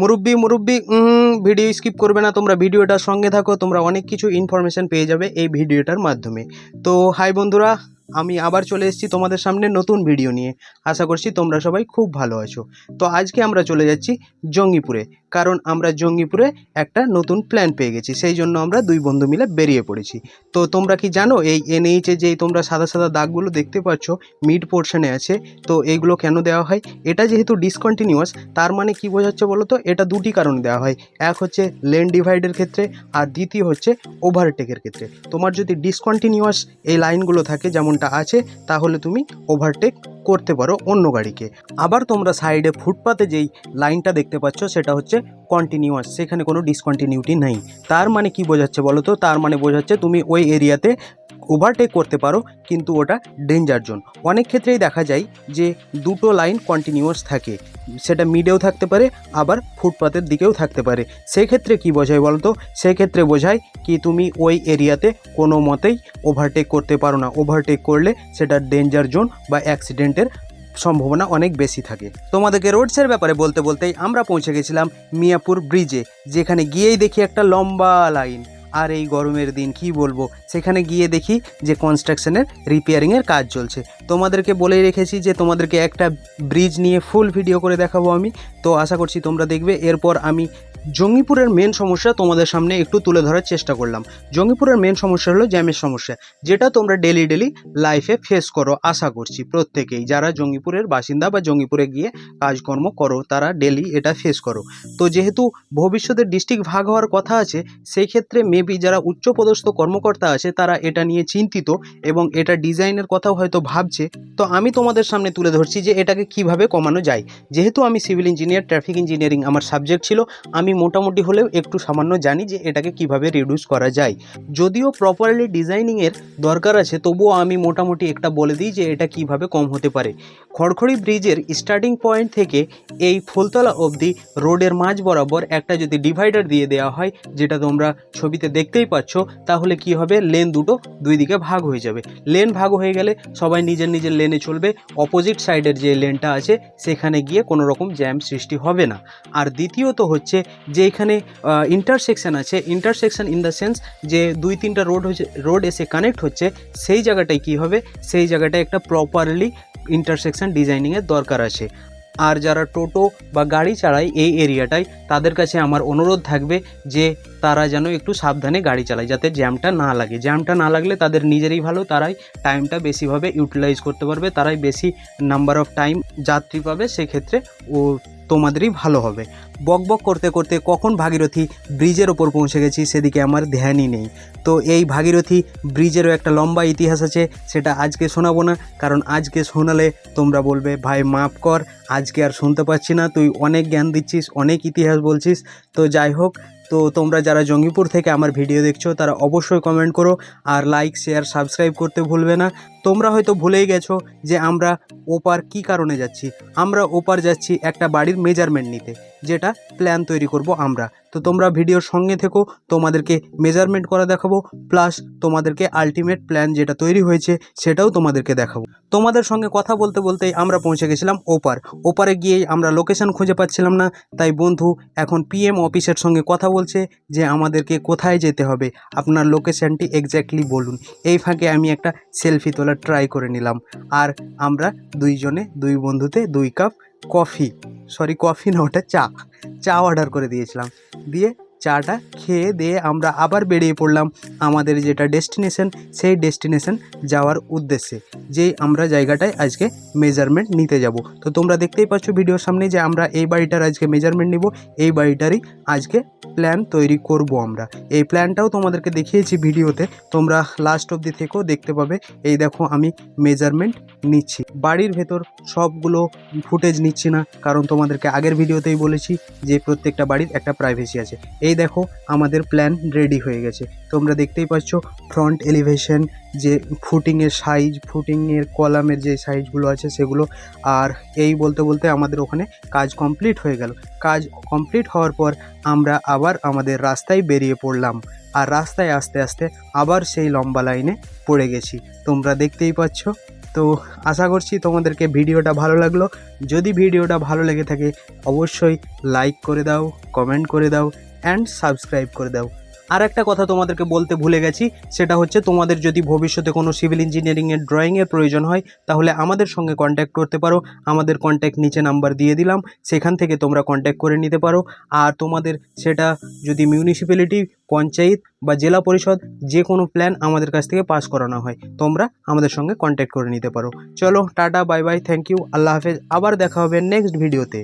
মুরব্বি মুরব্বি video skip করবে না, তোমরা ভিডিওটার সঙ্গে থাকো, তোমরা অনেক কিছু ইনফরমেশান পেয়ে যাবে এই ভিডিওটার মাধ্যমে। তো হাই বন্ধুরা, আমি আবার চলে এসেছি তোমাদের সামনে নতুন ভিডিও নিয়ে। আশা করছি তোমরা সবাই খুব ভালো আছো। তো, আজকে আমরা চলে যাচ্ছি জঙ্গিপুরে। কারণ আমরা জঙ্গিপুরে একটা নতুন প্ল্যান পেয়ে গেছি, সেই জন্য আমরা দুই বন্ধু মিলে বেরিয়ে পড়েছি। তো তোমরা কি জানো, এই এনএইচে যেই তোমরা সাদা সাদা দাগগুলো দেখতে পাচ্ছ মিড পোর্শনে আছে, তো এইগুলো কেন দেওয়া হয়? এটা যেহেতু ডিসকন্টিনিউয়াস তার মানে কি বোঝাচ্ছে বলো তো এটা দুটি কারণে দেওয়া হয়। এক হচ্ছে লেন ডিভাইডের ক্ষেত্রে, আর দ্বিতীয় হচ্ছে ওভারটেকের ক্ষেত্রে। তোমার যদি ডিসকন্টিনিউয়াস এই লাইনগুলো থাকে, যেমনটা আছে, তাহলে তুমি ওভারটেক করতে পারো অন্য গাড়িকে। আবার তোমরা সাইডে ফুটপাতে যেই লাইনটা দেখতে পাচ্ছ, সেটা হচ্ছে কন্টিনিউয়াস সেখানে কোনো ডিসকন্টিনিউটি নেই। তার মানে কি বোঝাচ্ছে বলো তো? তার মানে বোঝাচ্ছে তুমি ওই এরিয়াতে ওভারটেক করতে পারো, কিন্তু ওটা ডেঞ্জার জোন অনেক ক্ষেত্রেই দেখা যায় যে দুটো লাইন কন্টিনিউয়াস থাকে। সেটা মিডেও থাকতে পারে, আবার ফুটপাতের দিকেও থাকতে পারে। সেক্ষেত্রে কি বোঝায় বলতো সেক্ষেত্রে বোঝায় কি তুমি ওই এরিয়াতে কোনো মতেই ওভারটেক করতে পারো না। ওভারটেক করলে সেটা ডেঞ্জার জোন বা অ্যাক্সিডেন্টের সম্ভাবনা অনেক বেশি থাকে। তোমাদেরকে রোডসের ব্যাপারে বলতে বলতেই আমরা পৌঁছে গেছিলাম মিয়াপুর ব্রিজে যেখানে গিয়েই দেখি একটা লম্বা লাইন আর এই গরমের দিন কি বলব, সেখানে গিয়ে দেখি যে কনস্ট্রাকশনের রিপেয়ারিংয়ের কাজ চলছে। তোমাদেরকে বলেই রেখেছি যে তোমাদেরকে একটা ব্রিজ নিয়ে ফুল ভিডিও করে দেখাবো আমি। তো আশা করছি তোমরা দেখবে, এরপর আমি জঙ্গিপুরের মেন সমস্যা তোমাদের সামনে একটু তুলে ধরার চেষ্টা করলাম। জঙ্গিপুরের মেন সমস্যা হলো জ্যামের সমস্যা। যেটা তোমরা ডেলি ডেলি লাইফে ফেস করো, আশা করছি প্রত্যেকেই। যারা জঙ্গিপুরের বাসিন্দা বা জঙ্গিপুরে গিয়ে কাজকর্ম করো, তারা ডেলি এটা ফেস করো। তো যেহেতু ভবিষ্যতে ডিস্ট্রিক্ট ভাগ হওয়ার কথা আছে, সেই ক্ষেত্রে মেবি যারা উচ্চপদস্থ কর্মকর্তা আছে, তারা এটা নিয়ে চিন্তিত এবং এটা ডিজাইনের কথাও হয়তো ভাবছে। তো আমি তোমাদের সামনে তুলে ধরছি যে এটাকে কীভাবে কমানো যায়। যেহেতু আমি সিভিল ইঞ্জিনিয়ার ট্রাফিক ইঞ্জিনিয়ারিং আমার সাবজেক্ট ছিল, আমি মোটামুটি হলেও একটু সামান্য জানি যে এটাকে কীভাবে রিডিউস করা যায়। যদিও প্রপারলি ডিজাইনিংয়ের দরকার আছে, তবুও আমি মোটামুটি একটা বলে দিই যে এটা কীভাবে কম হতে পারে। খড়খড়ি ব্রিজের স্টার্টিং পয়েন্ট থেকে এই ফুলতলা অবধি রোডের মাঝ বরাবর একটা যদি ডিভাইডার দিয়ে দেওয়া হয়, যেটা তোমরা ছবিতে দেখতেই পাচ্ছ, তাহলে কি হবে? লেন দুটো দুই দিকে ভাগ হয়ে যাবে। লেন ভাগ হয়ে গেলে সবাই নিজের নিজের লেনে চলবে। অপোজিট সাইডের যে লেনটা আছে, সেখানে গিয়ে কোনো রকম জ্যাম সৃষ্টি হবে না। আর দ্বিতীয়ত হচ্ছে যে এখানে ইন্টারসেকশন আছে। ইন্টারসেকশন ইন দ্য সেন্স যে দুই তিনটা রোড হচ্ছে রোড এসে কানেক্ট হচ্ছে, সেই জায়গাটায় কি হবে? সেই জায়গাটায় একটা প্রপারলি ইন্টারসেকশন ডিজাইনিংয়ের দরকার আছে। আর যারা টোটো বা গাড়ি চালায় এই এরিয়াটায়, তাদের কাছে আমার অনুরোধ থাকবে যে তারা যেন একটু সাবধানে গাড়ি চালায়, যাতে জ্যামটা না লাগে। জ্যামটা না লাগলে তাদের নিজেরই ভালো, তারাই টাইমটা বেশিভাবে ইউটিলাইজ করতে পারবে, তারাই বেশি নাম্বার অফ টাইম যাত্রী পাবে, সেক্ষেত্রে ও তোমাদেরই ভালো হবে। বক বক করতে করতে কখন ভাগীরথী ব্রিজের ওপর পৌঁছে গেছি সেদিকে আমার ধ্যানই নেই। তো এই ভাগীরথী ব্রিজেরও একটা লম্বা ইতিহাস আছে, সেটা আজকে শোনাবো না, কারণ আজকে শোনালে তোমরা বলবে, ভাই, মাফ কর, আজকে আর শুনতে পাচ্ছি না, তুই অনেক জ্ঞান দিচ্ছিস, অনেক ইতিহাস বলছিস। তো যাই হোক, তো তোমরা যারা জঙ্গিপুর থেকে আমার ভিডিও দেখছ, তারা অবশ্যই কমেন্ট করো, আর লাইক শেয়ার সাবস্ক্রাইব করতে ভুলবে না। তোমরা হয়তো ভুলেই গেছো যে আমরা ওপার কি কারণে যাচ্ছি? আমরা ওপার যাচ্ছি একটা বাড়ির মেজারমেন্ট নিতে, যেটা প্ল্যান তৈরি করব আমরা। তো তোমরা ভিডিওর সঙ্গে থেকো, তোমাদেরকে মেজারমেন্ট করা দেখাবো প্লাস তোমাদেরকে আলটিমেট প্ল্যান যেটা তৈরি হয়েছে সেটাও তোমাদেরকে দেখাবো। তোমাদের সঙ্গে কথা বলতে বলতেই আমরা পৌঁছে গেছিলাম ওপার। ওপারে গিয়েই আমরা লোকেশন খুঁজে পাচ্ছিলাম না, তাই বন্ধু এখন পিএম অফিসের সঙ্গে কথা বলছে যে আমাদেরকে কোথায় যেতে হবে। আপনার লোকেশনটি এক্স্যাক্টলি বলুন। এই ফাঁকে আমি একটা সেলফি তোলার ট্রাই করে নিলাম। আর আমরা দুইজনে, দুই বন্ধুতে দুই কাপ কফি সরি কফি না, ওটা চা চা অর্ডার করে দিয়েছিলাম। দিয়ে চাটা খেয়ে দিয়ে আমরা আবার বেরিয়ে পড়লাম আমাদের যেটা ডেস্টিনেশন, সেই ডেস্টিনেশন যাওয়ার উদ্দেশ্যে, যেই আমরা জায়গাটায় আজকে মেজারমেন্ট নিতে যাব। তো তোমরা দেখতেই পাচ্ছ ভিডিওর সামনে যে আমরা এই বাড়িটার আজকে মেজারমেন্ট নিব, এই বাড়িটারই আজকে প্ল্যান তৈরি করব আমরা। এই প্ল্যানটাও তোমাদেরকে দেখিয়েছি ভিডিওতে, তোমরা লাস্ট অবধি থেকেও দেখতে পাবে। এই দেখো আমি মেজারমেন্ট নিচ্ছি। বাড়ির ভেতর সবগুলো ফুটেজ নিচ্ছি না, কারণ তোমাদেরকে আগের ভিডিওতেই বলেছি যে প্রত্যেকটা বাড়ির একটা প্রাইভেসি আছে। এই দেখো আমাদের প্ল্যান রেডি হয়ে গেছে। তোমরা দেখতেই পাচ্ছ ফ্রন্ট এলিভেশন যে ফুটিংয়ের সাইজ ফুটিংয়ের কলামের যে সাইজগুলো আছে সেগুলো, আর এই বলতে বলতে আমাদের ওখানে কাজ কমপ্লিট হয়ে গেল। কাজ কমপ্লিট হওয়ার পর আমরা আবার আমাদের রাস্তায় বেরিয়ে পড়লাম। আর রাস্তায় আস্তে আস্তে আবার সেই লম্বা লাইনে পড়ে গেছি। তোমরা দেখতেই পাচ্ছ। তো আশা করছি তোমাদেরকে ভিডিওটা ভালো লাগল। যদি ভিডিওটা ভালো লেগে থাকে, অবশ্যই লাইক করে দাও কমেন্ট করে দাও অ্যান্ড সাবস্ক্রাইব করে দাও। আর একটা কথা তোমাদেরকে বলতে ভুলে গেছি, সেটা হচ্ছে তোমাদের যদি ভবিষ্যতে কোনো সিভিল ইঞ্জিনিয়ারিংয়ের ড্রয়িংয়ের প্রয়োজন হয়, তাহলে আমাদের সঙ্গে কন্ট্যাক্ট করতে পারো। আমাদের কন্ট্যাক্ট নিচে নাম্বার দিয়ে দিলাম, সেখান থেকে তোমরা কন্ট্যাক্ট করে নিতে পারো। আর তোমাদের সেটা যদি মিউনিসিপ্যালিটি পঞ্চায়েত বা জেলা পরিষদ যে কোনো প্ল্যান আমাদের কাছ থেকে পাস করানো হয়, তোমরা আমাদের সঙ্গে কন্ট্যাক্ট করে নিতে পারো। চলো, tata bye bye thank you আল্লাহ হাফেজ, আবার দেখা হবে নেক্সট ভিডিওতে